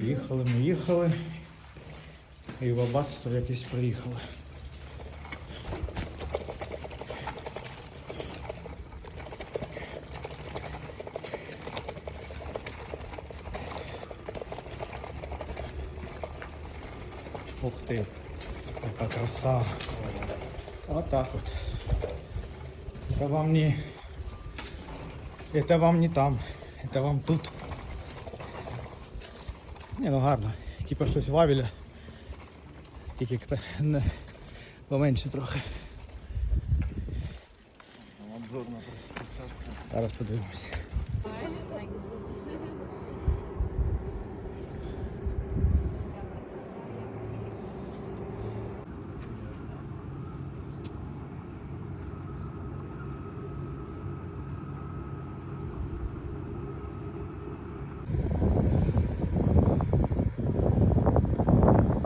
Їхали, ми їхали. І в аббатство якесь приїхали. Ух ти, яка краса. Отак от. Это вам не... Это вам не там. Это вам тут. Не, ну гарно. Типа щось вавіля. Тільки не, поменше трохи. Обзор на проспект. Зараз подивимося.